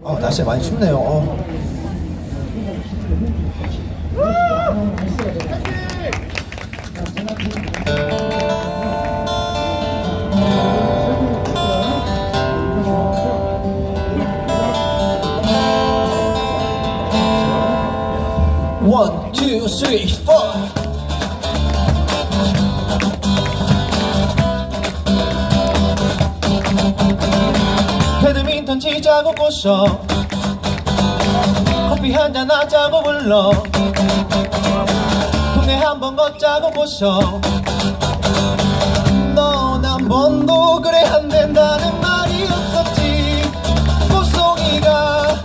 아, 날씨가 많이 춥네요. 어. One, two, three, four. 치자고 꼬셔 커피 한잔 하자고 불러. 동네 한번 걷자고 꼬셔 넌 한 번도 그래 안 된다는 말이 없었지. 꽃송이가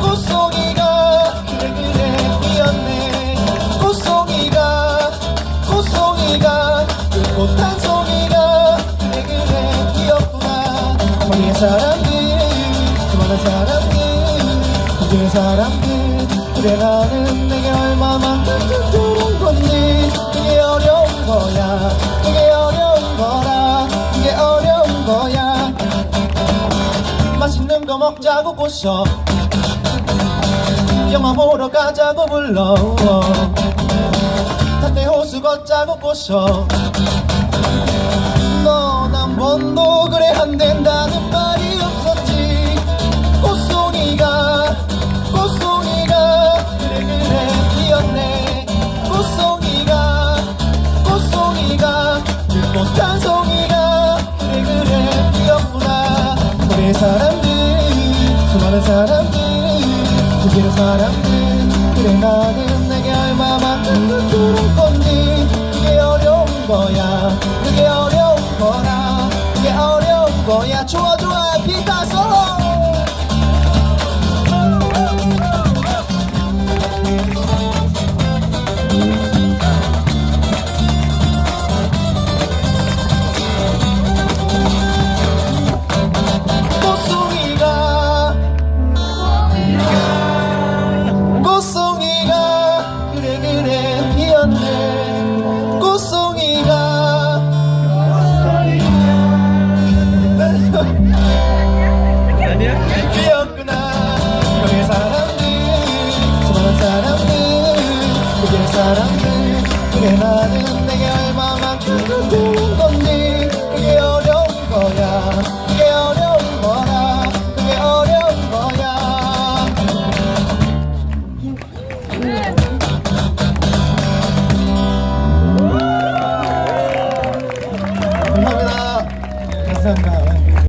꽃송이가 그래 그래 피었네. 꽃송이가 꽃송이가 그꽃 한 송이가 그래 그래 거리의 사람들 수 많은 사람들 그중의 사람들 그래 나는 내게 얼마만큼 좋은 건지. 이게 어려운 거야 이게 어려운 거라 이게 어려운 거야. 맛있는 거 먹자고 꼬셔. 영화 보러 가자고 불러. tat대 호수 걷자고 꼬셔. 넌한 번도 그래 안 된다는 그꽃 한 송이가 그래 그래? 피었구나 우리 사람들 수많은 사람들 두개의 사람들 그래 나는 내게 얼마만큼 그런 건지 이게 어려운 거야. 이게 어려운 거라. 이게 어려운 거야. 좋아 좋아. 비타 솔 피었구나. 여기 사람들 수많은 사람들 그게 사람들 그게 나는